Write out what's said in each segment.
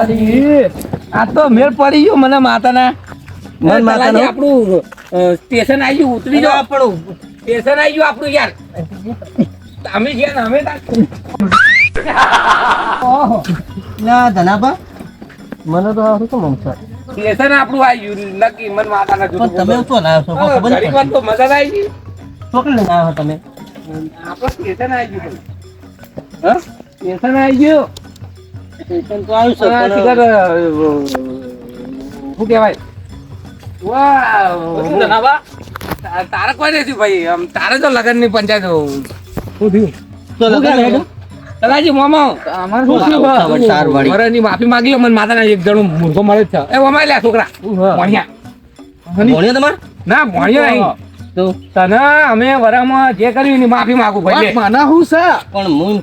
તારી આ તો મેળ પડી ગયો મને માતાના. મન માતાનો? આપણું સ્ટેશન આવી ગયું ઉતરી જાઓ. આપણું. સ્ટેશન આવી ગયું આપણું યાર. અમે ગયા ને અમે ના ધનાભા મને તો આવતું તો મમતા સ્ટેશન આપણું આવી ગયું નક્કી મન માતાના પણ તમે તો ના છો? ખબર વાર તો મજા આવી ગઈ. ચોકડી લઈને આવ્યો તમે? આપણું સ્ટેશન આવી ગયું. હા? સ્ટેશન આવી ગયું. સ્ટેશન તો આવ્યું છે પણ શું કહેવાય? વાહ તારે કોઈ નથી ભાઈ આમ તારે તો લગનની પંચાયત શું થયું? મોમો. અમારે શું થયું? માફી માંગી મને માતાના એક જણો મૂર્ખો મળે છે. એ લ્યા છોકરા. ભણ્યા ભણ્યો તમારે? ના ભણ્યો નહીં. તને અમે વરામાં જે કર્યું એની માફી માંગુ ભાઈ. મને હું છે પણ હું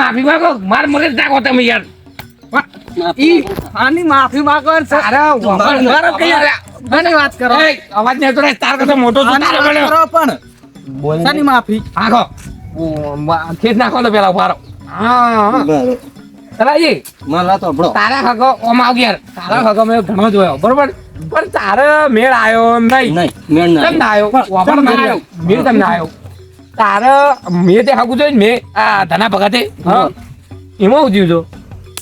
માફી માંગો માર મગજ નાખો તમે યાર. ઈ આની માફી માંગો ને સર. વાત કરો. અવાજ તાર કરતા મોટો છું, તારે બોલ્યો. પણ. બોલ. માફી? આખો. ખેત નાખો તો પેલા ઉભારો. હા હા. તલાજી મારા તો ભણો તારા હગો ઓમ આવ તારા હગો મેં ઘણો જોયો બરોબર? પણ તારે મેળ આવ્યો નહીં. નહીં મેળ ના કેમ આવ્યો વાપર ના આવ્યો મેળ તમને ના આવ્યો તારે મેં તે હગું જોઈને મેં આ ધના ભગતે હા? એમાં ઉજ્યું છો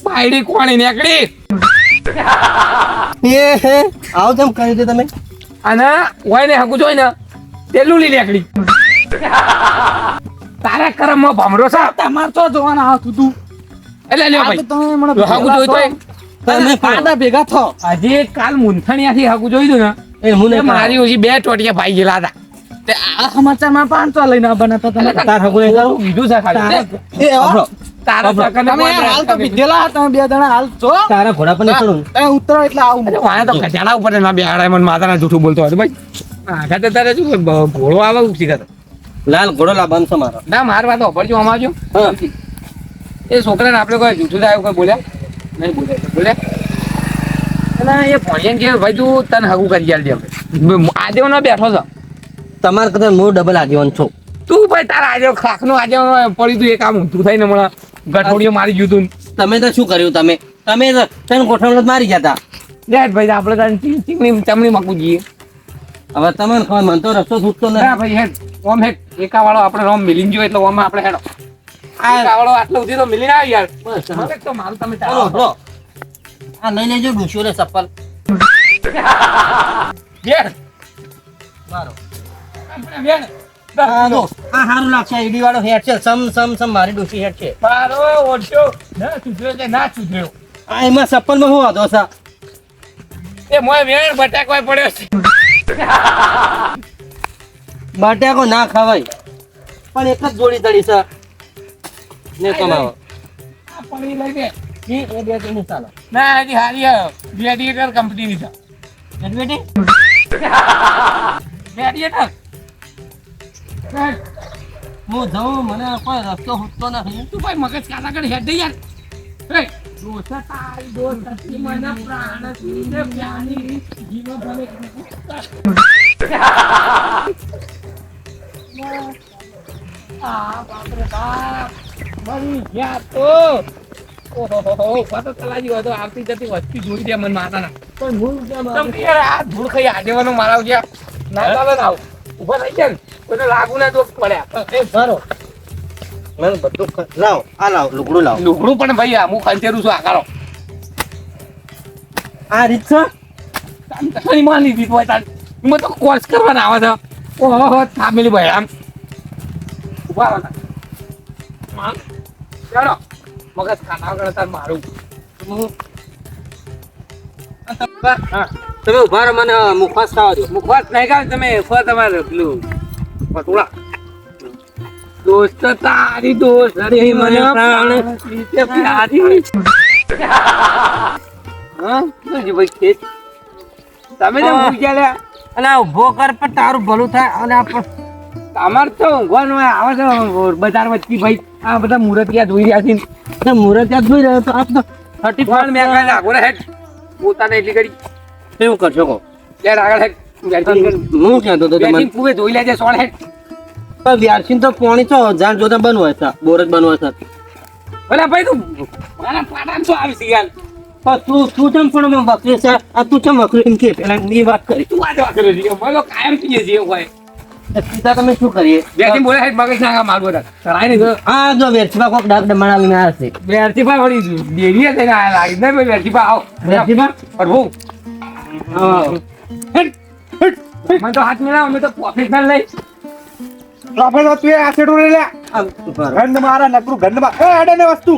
બાયડી કોણી નીકળી. એ હે આવ તેમ કહી દે તમે? અને હોય ને હકુ જોઈ ને તે લૂલી નીકળી. તારા કરમમાં ભમરો સા તમાર તો જોવાના આવતું તું એટલે લ્યો ભાઈ. તમે મને હકુ જોઈ તો તમે પાડા ભેગા થો. આજે કાલ મૂંથણિયાથી હકુ જોઈ દો ને. એ હું મારી ઓછી બે ટોટિયા ભાઈ ગયેલા હતા. તે આ સમાચારમાં પાંચસો લઈને બનાતા તમે. તાર હકુ બીજું છે ખાલી. એ હો. તારા હાલ તો પીધેલા તમે બે જણા હાલ છો? તારા ઘોડા પર ઉતરો એટલે આવું. અરે તો ઉપર એના બેહાડાએ મને માતાના જૂઠું બોલતો હતો ભાઈ તો તારે શું બ- આવે ઉઠી ગયો. લાલ ઘોડો લાવવાનો છે મારો. ના માર વાત અભરજો અમાજો એ છોકરાને આપણે કોઈ જૂઠું થાય કોઈ બોલ્યા નહીં બોલ્યા બોલ્યા અને એ ભણ્યા કે ભાઈ તું તને હગું કરી આલ આપણે આજે ના બેઠો છો. તમારે કદાચ મૂળ ડબલ આજીવન છો. તું ભાઈ તારા આજે ખાખનું આજે પડી તું એ કામ ઊંધું થઈને હમણાં. ગઠોડીઓ મારી ગયું તું. તમે તો શું કર્યું? તમે તમે તને ગોઠવણ મારી જતા હતા ભાઈ આપણે તારે ચીમણી ચમણી માકું જઈએ હવે તમે ખબર મને તો રસ્તો છૂટતો નથી. ભાઈ હેડ ઓમ હેડ એકા વાળો આપણે રોમ મિલીને જોઈએ એટલે ઓમ આપણે હેડો. વાળો આટલો સુધી તો મિલીને આવી યાર. બસ, હા. તો મારું તમે ચાલો, આ લઈ લેજો ડૂસ્યો રે ચપ્પલ. હેડ મારો. આપણે હેડ આ સારું લાગશે ઈડી વાળો હેડ છે સમ સમ સમ મારી ડોસી હેડ છે. મારો ઓછો ના સુધર્યો છે ના સુધર્યો? આ એમાં ચપ્પલમાં શું વાંધો છે? એ મોય વેણ બટાકવાય પડ્યો છે. બટાકો ના ખવાય પણ એક જ જોડી તળી છે. ને કમાવો પડી લઈ દે ઈ એ બે ત્રણ ચાલો. ના હજી હારી કંપનીની છે. એડવેટી ગ્લેડિએટર હું જઉં મને કોઈ રસ્તો ખૂટતો નથી. તું ભાઈ મગજ કાલા કરી હેડ યાર. એ દોસ્ત તારી દોસ્ત તી મને પ્રાણ ને પ્યાની જીવ ભલે આ બાપ રે બાપ મરી ગયા તો. ઓહો પાતો તલાજી હતો આવતી જતી વસ્તી જોઈ દે મન માતાના. પણ હું આ ધૂળ ખાઈ આજે મારા ગયા ના ચાલે ના આવું. ઊભા થઈ ગયા ને. કોઈને લાગુ ના દોખ પડ્યા એ ભરો મને બધું લાવ આ લાવ લુગડું લાવ. લુગડું પણ ભાઈ આ હું ખંચેરું છું આકારો આ રીત છે? તારી માં લીધી હોય તાર મને તો કોર્સ કરવાના આવે છે. ઓહો ફામિલી ભાઈ આમ. ઊભા રહો. ચાલો. મગજ ખાના વગર તાર મારું. હા, તમે ઊભા રહો મને મુખવાસ ખાવા દો. મુખવાસ નહીં ખાવ તમે ફર તમારે પેલું પટોળા દોસ્ત તારી દોસ્ત રે મને પ્રાણ પ્રીતે પ્યારી હા ભાઈ તમે ને હા. પૂછ્યા અને ઊભો કર પણ તારું ભલું થાય અને આ અમાર તો ઊંઘવાનું હોય, આવે છે બજાર વચ્ચે ભાઈ આ બધા મુરતિયા જોઈ રહ્યા છે. તે મુહૂર્ત ત્યાં જોઈ રહ્યો તો આપ તો થર્ટી ફોર મેં આગળ હેડ પોતાને એટલી કરી. એવું કરશો કહો? યાર આગળ હું કહેતો તો તમને પૂરે જોઈ લેજે સોણે પણ વ્યારસીન તો પોણી છો જાણ જોતા બનવો છે બોર બોરજ બનવા છે ભલે ભાઈ તું મારા પાટામાં શું આવી છે યાર? પણ તું તું ચમ પણ વકરી છે? આ તું ચમ વકરી એમ કે પેલા ની વાત કરી. તું વાત જવા કરે છે? અમે કાયમ પીએ છીએ હોય. તમે શું કરીએ? બેથી બોલે છે મગજ નાખા મારવો હતા કરાય ને તો. આ જો વેરચીમાં કોક ડાક ડમાડાવીને આવશે. બેરથી ભાઈ વળી ડેરીએ થઈને આયા લાગે ને ભાઈ આવો. વેરચીમાં? પ્રભુ હા. હેટ, હેટ. મને તો હાથ મિલાવો તો પ્રોફેશનલ લઈ. આપણે તો તું આ સેટો લઈ લે. ગંધ મારા નકરું ગંધ માર એ અડે ને વસ્તુ.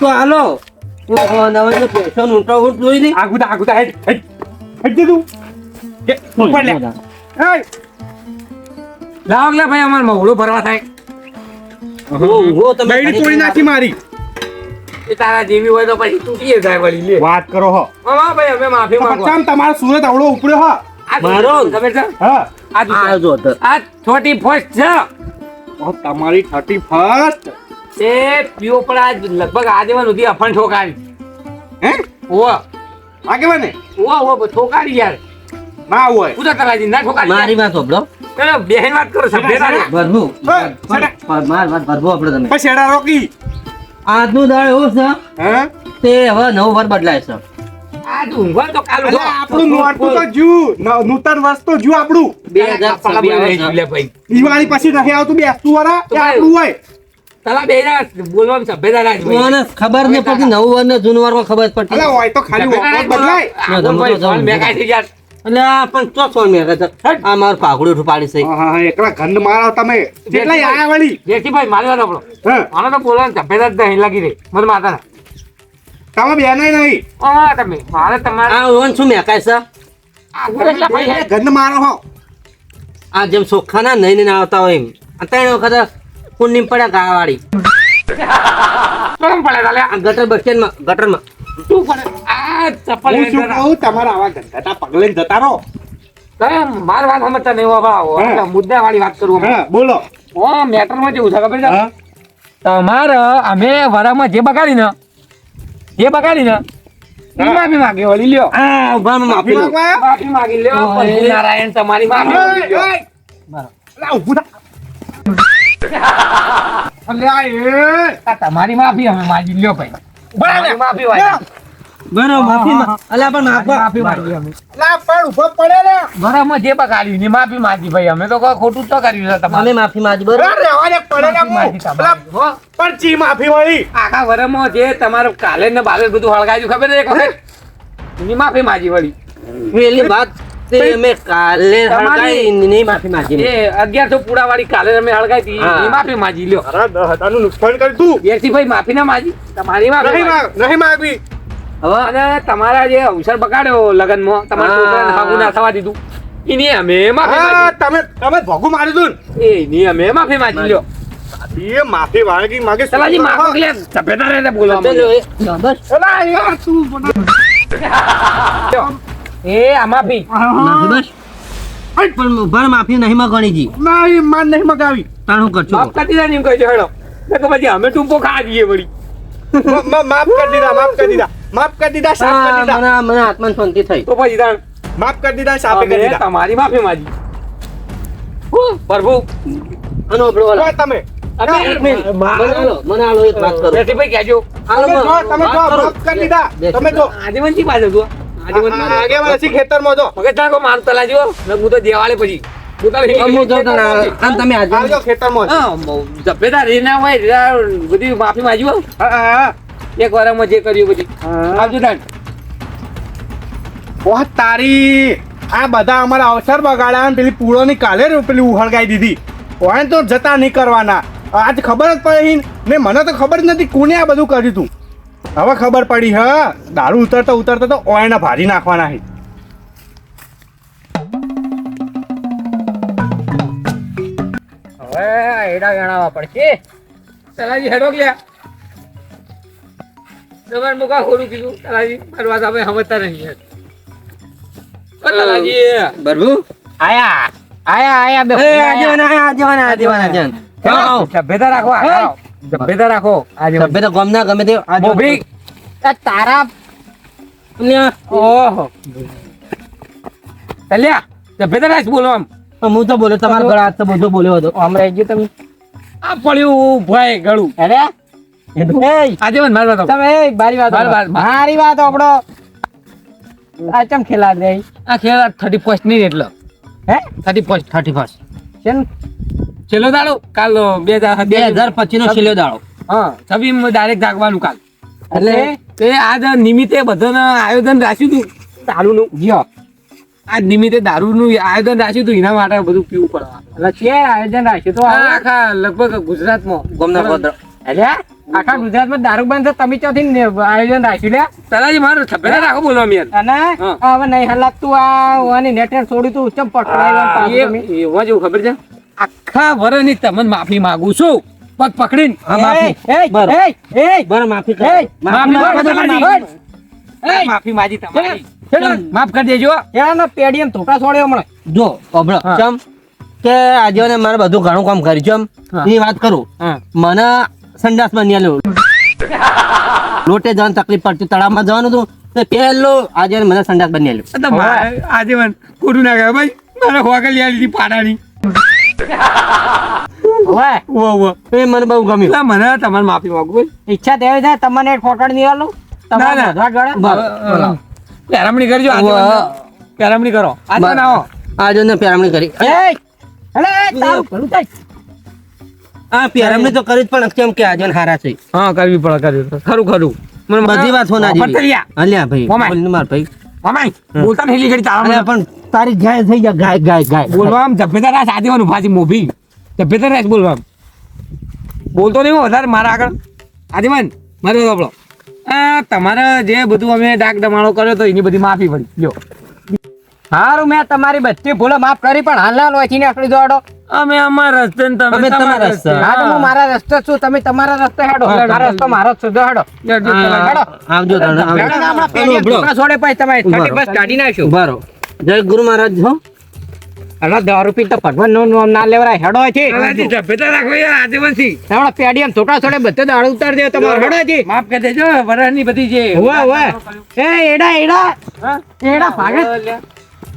તો હાલો. ઓહો, નવા જો પેશન ઊંટો ઊંટ જોઈ લે આગુતા આગુતા હેડ હેડ. હેડ દે તું કે ઉપર લે. એ લાવ લે ભાઈ અમારે મહુડો ભરવા થાય. ઊભો તમે બૈડી તોડી નાખી મારી. એ તારા જેવી હોય તો પછી તૂટીએ જાય વળી લે. વાત કરો હો. મામા ભાઈ અમે માફી માંગો પચામ તમારો સુરત આવડો ઉપડ્યો હો. આ મારો? ખબર છે? હા. આ આ જો આ થોટી ફર્સ્ટ છે. ઓ, તમારી થર્ટી ફર્સ્ટ. એ પીઓ પણ આજ લગભગ આજીવન સુધી અફણ ઠોકારી હે? ઓ આગે બને ઓ ઓવા ઠોકારી યાર. ના હોય. પૂજા તલાજી ના ઠોકા મારી માં સાંભળો. ચલો બેહેન વાત કરો સભ્ય તારે પર- માર વાત ભરવું આપણે તમે. પછી એડા રોકી. આજનું દાળ એવું છે? હે? તે હવે નવ વર બદલાય છે. આ ઊંઘવા તો કાલ આપણું નોરતું તો જુ નૂતન વર્ષ તો જુ આપણું. બે હજાર છવ્વીસ આવે છે. ભાઈ. દિવાળી પછી નહીં આવતું બેસતું વાળા તો એ ભાઈ. આપણું હોય. તલા બે બોલવામાં સભ્યતા રાજ ભાઈ. ખબર નહીં પડતી નવું વાર ને જૂનું વાર ખબર પડતી. હોય તો ખાલી બદલાય. એટલે પણ સો મેં કહે આ મારું પાઘડું ઉઠું છે. હા, હા હા, એકલા ગંધ મારો તમે. કેટલા આયા વળી. જેઠીભાઈ મારી વાત આપણો આને તો બોલવાનું તપેલા જ નહીં લાગી રહી. મને માતા તમે બે નહીં. હા તમે. મારે તમારે આ ઓવન શું મેકાય છે. ગંધ મારો હો. આ જેમ સોખાના નહીં નહીં આવતા હોય એમ. ત્રણ વખત પુણ્ય પડ્યા ગાવાળી. ગટર બસ સ્ટેન્ડમાં ગટરમાં. શું પડે આ ચપ્પલ હું શું કહું? તમારા આવા ગંધાતા પગલે જતા રહો. તમે મારી વાત સમજતા નહીં હો આવો મુદ્દા વાળી વાત કરું બોલો. ઓ મેટરમાં જેવું છે ખબર છે? તમારે અમે વરામાં જે બગાડી ને જે બગાડી ને માફી માંગી વળી લ્યો. માફી માંગી લ્યો નારાયણ તમારી માફી લ્યો. થા. તમારી માફી અમે માગી લ્યો ભાઈ. તમારી માફી વાળી. બરાબર. માફી અલા પણ માફવા માફી અમે. અલા, પણ ઊભો પડે ને. વરામાં જે બગાડ્યું ની માફી માંગી ભાઈ અમે તો કોઈ ખોટું તો કર્યું છે અમે માફી માંગી બરાબર. પડે ને. પણ ચી માફી મળી? આખા વરામાં જે તમારું કાલે ને બાલે બધું હળગાવ્યું ખબર છે? એક વખત એની માફી માંગી વળી. પેલી વાત તે અમે કાલે હળગાઈ નહીં માફી માંગી એ અગિયારસો પૂડા વાળી કાલે અમે હળગાઈ હતી હા. માફી માંગી લ્યો. અરે દસ નુકસાન કરી તું. બેરથી ભાઈ માફી ના માંગી તમારી માફી નહીં માંગી. નહીં માગવી. હવે અને તમારા જે અવસર બગાડ્યો લગનમાં તમારા. છોકરાને ના થવા દીધું એની અમે માફી તમે તમે ભોગું મારી દઉં એની અમે માફી માંગી લ્યો. બસ અલા, યાર, તું લ્યો. એ આ માફી માફી બસ પણ ભર માફી નહીં માંગવાની જી નહીં માન નહીં મગાવી. તાણું કરજો માફ કરી દીધા ને એમ કહેજો હેડો. તો પછી અમે ટૂંપો ખા જઈએ વળી. માફ કરી દીધા માફ કરી દીધા. માફ કરી દીધા સાફ કરી દીધા. મને મને આત્મન શાંતિ થઈ. તો પછી તાણ. માફ કરી દીધા સાફ કરી દીધા. તમારી માફી માજી હું, પ્રભુ. અનો બ્રો વાલો. કોઈ તમે. મને આલો એક વાત કરો. ભાઈ કહેજો આલો તમે જો, જો. માફ કરી દીધા. તમે જો. આજીવનથી પાછળ તું આજીવન આ- આ આગેવાન હશે ખેતરમાં જો. મગજ ના માર તલા જો હું તો દેવાળે પછી. હું તો અમુક જો તને આમ તમે આજે આવજો ખેતરમાં. જ. હા જભેદાર એ ના હોય જરા બધી માફી માંગી હો. હા, હા, હા. એક વારમાં જે કર્યું પછી. આવજો ઓહ, તારી આ બધા અમારા અવસર બગાડ્યા અને પેલી પૂળોની કાલે રે પેલી ઉહળગાઈ દીધી. ઓય તો જતા નહીં કરવાના. આજ ખબર જ પડી ને મને તો ખબર જ નથી કોને આ બધું કર્યું તું. હવે ખબર પડી હ? દારૂ ઉતરતા ઉતરતા તો ઓયના ભારી નાખવાના છે. હવે એડા ગણાવવા પડશે. તલાજી હેડો ગયા તમારે મુકા ખોડું કીધું. તલાજી મારી વાત આપણે સમજતા નહીં તલાજી બરબુ? આયા. આયા આયા બે આજેવાન આયા, આજેવાન આજેવાન. આજેવાન. સભ્યતા રાખો આવો. સભ્યતા રાખો. આજે સભ્ય તો ગમના ગમે તે. મોભી. તારા ઓહો. તલ્યા સભ્યતા રાખ બોલો આમ. હું તો બોલ્યો તમારા ગળા હાથ તો બધો બોલ્યો હતો. આમ રહી ગયો તમે. આ પડ્યું ભાઈ ગળું. અરે? આજે મને મારી વાત. તમે મારી વાત. મારી વાત આપણો. આ ચમ ખેલા રે આ ખેલા થર્ટી ફર્સ્ટ નહીં એટલે. હે? થર્ટી ફર્સ્ટ થર્ટી ફર્સ્ટ ને? છેલ્લો દાડો? કાલ બે હજાર બે હજાર પચીસ નો છેલ્લો દાડો. હા. છવ્વીસ ડાયરેક્ટ જાગવાનું કાલ. એટલે તે આજ નિમિત્તે બધાને આયોજન રાખ્યું હતું દારૂનું? જીઓ આજ નિમિત્તે દારૂનું આયોજન રાખ્યું હતું એના માટે બધું પીવું પડે. એટલે છે આયોજન રાખ્યું તો આખા લગભગ ગુજરાતમાં. ગમના ગોત્ર એટલે? આખા ગુજરાતમાં દારૂ બંધ તમે ચોથી આયોજન રાખ્યું લે તલાજી મારો થપેલા રાખો બોલો અમે અને? હવે નહીં હલાતું આ નેટ છોડી છોડ્યું તું ચમ પકડાયું એ એમાં જેવું ખબર છે? આખા વરની તમને માફી માંગુ છું. પગ પકડીને. હા, માફી. એ બરાબર માફી કરો. માફી માફી કરો, માફી. એ માફી માજી તમારી. માફ કરી દેજો. એના પેડીએમ ધોકા છોડ્યો હમણાં. જો અભળો ચમ કે આજે મારે બધું ઘણું કામ કર્યું છે. એની વાત કરું. મને સંડાસ બની આલ્યો લોટે જવાની તકલીફ પડતી તળાવમાં જવાનું હતું. તો પહેલો આજે મને સંડાસ બની આલ્યો આ તો મારે આજે મને ખોટું ના ગયો ભાઈ. મારે હોગલ લીધી પાડાની. હવે? વો વો એ મને બહુ ગમ્યું. એટલે મને તમારે માફી માંગુ ભાઈ ઈચ્છા તેવી થાય તમને ફોટો નહીં આલું? ના, ના. પેરામણી કરજો કરો. આજે ના આવો આજે ને પેરામણી કરી. તારું થાય. હા? પેરામણી તો કરી જ પણ કેમ કે આજે હારા છે. હા કરવી પડે કરવી ખરું ખરું. મને બધી વાત હોના. અલ્યા ભાઈ માર ભાઈ. મમાઈ બોલતા નહીં ઘડી તારા પણ તારી ગાય થઈ જાય ગાય ગાય ગાય. બોલવા આમ જભેદાર રાસ આદેવાનું ભાજી મોભી. જભેદાર રાસ બોલવા. બોલતો નહીં વધારે મારા આગળ. આદિમાન મારે આપણો તમારે જે બધું અમે ડાક ડમાળો કર્યો તો એની બધી માફી પડી. લ્યો. હારું મેં તમારી બધી ભૂલો માફ કરી પણ હાલ હાલ વાંચીને આકડી દોડો અમે અમારા રસ્તે ને તમે તમારા રસ્તે. હા તો હું મારા રસ્તે છું તમે તમારા રસ્તે હેડો. મારા રસ્તો મારો જ છે જો હેડો. આવજો તને હમણાં પેલી ઢોકળા છોડે પછી તમે થર્ટી બસ કાઢી નાખશું. બરો જય ગુરુ મહારાજ હો. એટલે દારૂ પી તો ભગવાનનું નામ ના લેવરાય. હેડો છે સભ્યતા રાખો યાર આદિવાસી તમારા પેડી એમ છોટા છોડે બધે દાડો ઉતાર દે તમારે હેડો છે માફ કરી દેજો વરાની બધી જે હોવા હોવા એ એડા એડા. એડા ભાગે.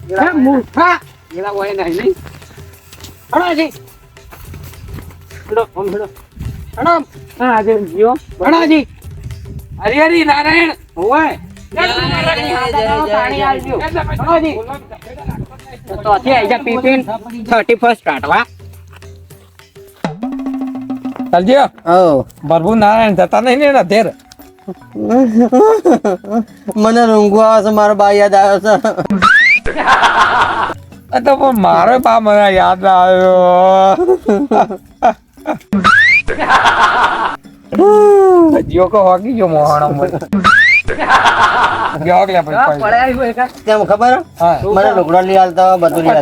એ મૂર્ખા એલા હોય નહીં નહીં છે હેડો ઓમ હેડો હેડો હા આજે જીઓ છે હરી હરી નારાયણ હોવે તો થી આઈ જા પીપીન 31 કાઢવા ચાલજો ઓ નારાયણ જતા નહીં ને ધેર મને રૂંગો આવે છે મારો બા યાદ આવે છે તો પણ મારો બા મને યાદ ના આવ્યો. જીઓ કો હોગી જો મોહણો ખબર? મને લુગડો લઈ બધું લઈ તો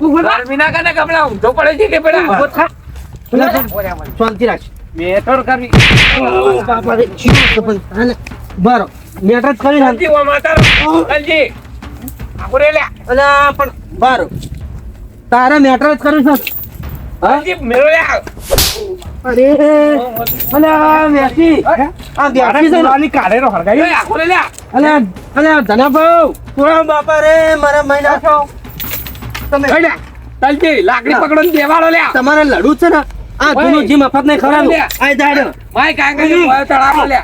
ગરમી ના કપડા ઊંધો પડે છે કે પેલા? શાંતિ રાખ. મેટર કરવી બાપા રે જીવ તો આને બરો મેટર કરી નાખ. ઓ. માતા જલ્દી. આખો લે. પણ બરો તારા મેટર જ કર્યું છે. મેરો લે. અરે અલે વેસી આ બેસી છે ને? કાઢેલો હરગાઈ આખો રે લે. અલે અલે ધનાભાઉ થોડા બાપા રે મારા મહિના છો. તમે જલ્દી લાકડી પકડો ને દેવાળો લે. તમારે લડવું છે ને? આ. જૂનું જી મફત નહીં ઓય. આ દાડો. માય કાંગા જો ઓય તળાવ લે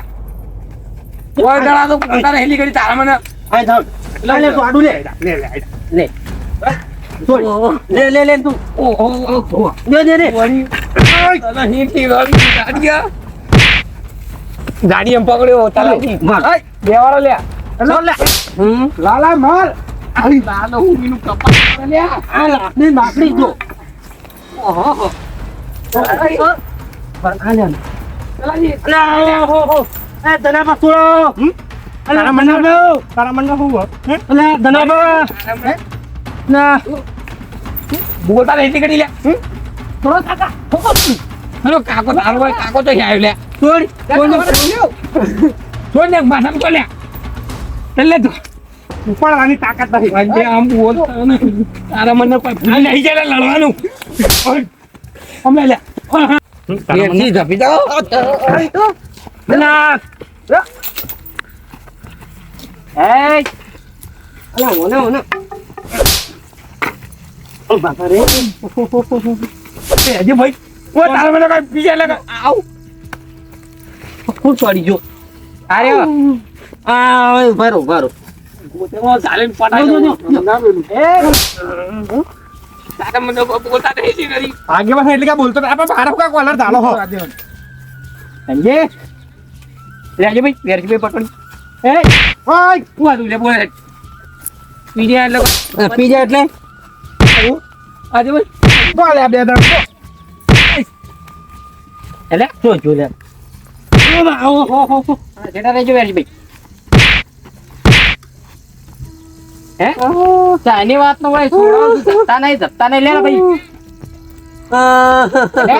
ઓય તળાવ તો પોતાને હેલી કરી તારા મને. આ જાવ. લે લે તું આડું લે. લે લે લે. લે લે લે તું. ઓહો. ઓહો લે લે. વળી તને હીટી વાળી ગાડીયા ગાડી એમ પકડ્યો તલાજી માર. દેવાળો લે લો. લાલા માર. આલી લાલો હું એનું કપાળ લે આ લાકડી લાકડી જો. ઓહો. કાકા તારો કાકો તો ક્યાં આવ્યો છોડ છોડ ને માથામાં તો લે એટલે તો ઉપાડવાની તાકાત નથી આમ નહીં. તારા મને કોઈ ભૂલી જાય લડવાનું અમે લે બેસી જપી જાઓ ના એય, અલે ઓને ઓને બાપા રે એ હજી ભાઈ ઓ તારે મને કઈ બીજા લગા આવ ફૂલ ચોડી ગયો અરે આ રહો ગોતેમાં ચાલીને પટાઈ. તારે મને બોલતા નહીં કરી આગેવાન એટલે કે બોલતો. આપણે બાર કા કોલર ધાલો હો. સમજે લેજો ભાઈ વેરજીભાઈ પટણ એ ઓય હું હતું લે બોલે. પીજા એટલે પીજા એટલે? આજે ભાઈ બોલે આ બે દણ એટલે જો જો લે? હા, રેજો વેરજી વેરજીભાઈ હે? ચાની વાત નો ભાઈ છોડો ધત્તા નહીં ધત્તા નહીં. લે ભાઈ લે,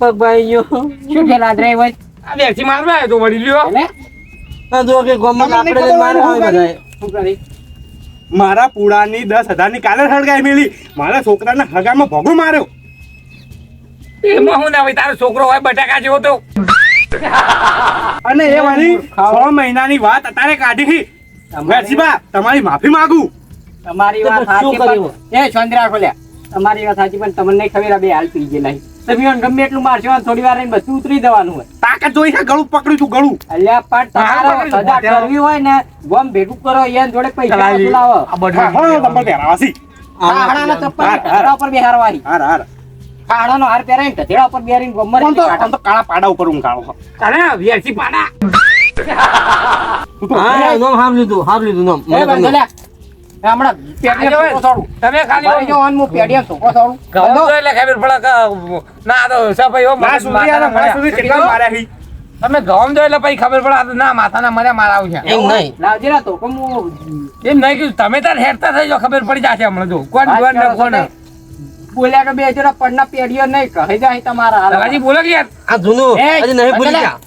પગ ભાઈ. ગયો શું છે લાદરા ભાઈ આ બેસી મારવા આવ્યો તો વળી લ્યો. એટલે જો કે ગોમમાં આપણે ખબર મારે હોય આવે શું કરી. મારા પુડાની દસ હજારની કાલે સળગાઈ મેલી. મારા છોકરાના હગામાં ભોગો માર્યો. એમાં હું ના ભાઈ તારો છોકરો હોય બટાકા જેવો તો. અને એ વાળી છ મહિનાની વાત અત્યારે કાઢી. તમારી માફી માંગુ તમારી વાત સાચી પણ એ ચંદ્રા ખોલ્યા તમારી વાત સાચી પણ તમને નહીં ખબર આ બે હાલ પી ગયેલા તમે ગમે એટલું મારશો થોડી વાર રહીને બધું ઉતરી દેવાનું હોય તાકાત જોઈ છે ગળું પકડ્યું છું ગળું અલ્યા પણ તમારે સજા કરવી હોય ને ગોમ ભેગું કરો એના જોડે પૈસા લાવો. આ બધું હોય તમે પહેરાવાસી ખાડાના ચપ્પલ હાર, હાર. ઢગલા ઉપર બેહારવાની હાર હાર કાળાનો હાર પહેરાવીને ઢગલા ઉપર. આમ તો કાળા પાડા ઉપર હું કાળો તારે વેસી પાડા હા નોમ હામ લીધું હામ લીધું નોમ. એ બંધો હમણાં પેટીએમ આજે તમે ખાલી જો હું પેટીએમ એટલે ખબર પડે ના તો સફાઈ હો સુધી આના મારા સુધી કેટલા માર્યા હી? તમે ઘઉં જો એટલે પછી ખબર પડે આ તો ના માથાના મર્યા મારા આવું છે એમ નહીં લાવજે ના તો કે એમ નહીં કીધું તમે તાર હેરતા થઈ જાઓ ખબર પડી જશે હમણાં જો કોણ કોણ કોણ બોલ્યા કે બે જરા પડના પેઢીઓ નહીં કહી જાય તમારા. બોલો કે યાર? આ જૂનું હજી નહીં ભૂલી. ગયા.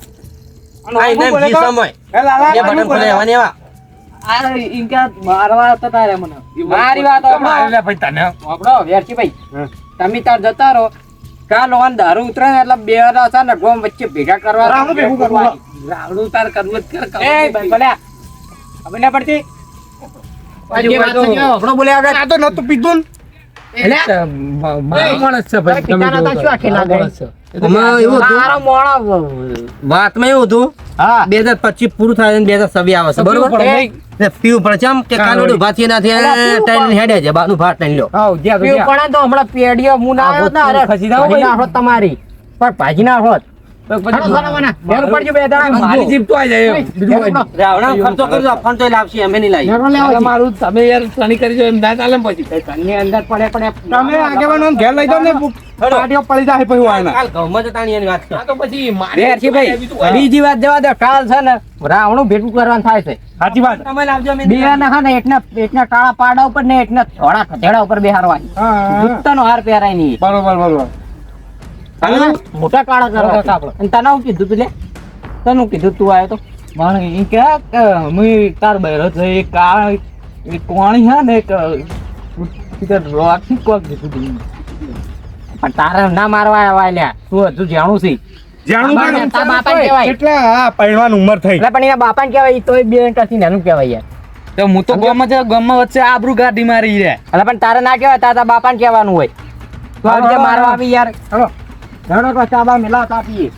તમે તાર જતા રહો. કાલ ઓન દારૂ ઉતરે એટલે બે છે ને ગોમ વચ્ચે ભેગા કરવા રાવણું ભેગું કરવું. રાવણું તાર કરવું જ કર એ ભલે. ખબર ના પડતી? બોલ્યા આ તો નતું પીધું. એટલે મારો માણસ છે ભાઈ તમે એવું હતું? વાતમાં એવું હતું? હા. બે હજાર પચીસ પૂરું થાય બે હજાર છવ્વીસ આવે છે. બરોબર પીવું પડે કે ઓલું ભાથી નાથી ટાઈમ હેડે છે બાનું ભાત ટાઈમ પીવું પડે તો હમણાં પેઢીઓ હું ના આવ્યો ને, ખસી તમારી. પણ ભાજી ના હોત બીજું વાત બીજું બીજી જવા દે કાલ છે ને રાવણું ભેગું કરવાનું થાય છે. સાચી વાત. તમે લાવજો અમે બે ના ને એકના એકના કાળા પાડા ઉપર ને એકના ધોળા ધેડા ઉપર બેહારવાની. હાર પહેરાય નહીં. બરોબર બરોબર. મોટા કાળા કરવા અને તને હું કીધું પેલે? તને હું કીધું તું આવ્યો તો? મને એ કે કે તાર બહેરો છે એ કા એ કોણી હે ને એક રોકી કોક કીધું તું. પણ તારે ના મારવા આવ્યા લ્યા તું હજુ જાણું છે. બાપા. તારા બાપાને કહેવાય. એટલે હા પૈણવાની ઉંમર થઈ. પણ એના બાપાને કહેવાય તોય બે કરતી નાનું કહેવાય યાર. તો હું તો ગામમાં છે ગામમાં વચ્ચે આબરૂ ગાડી મારી રે. એટલે પણ તારે ના કેવાય તારા બાપાને કેવાનું હોય. મારવા આવી યાર. હાલો. ધડો તો ચાબા મિલાવતા આપીએ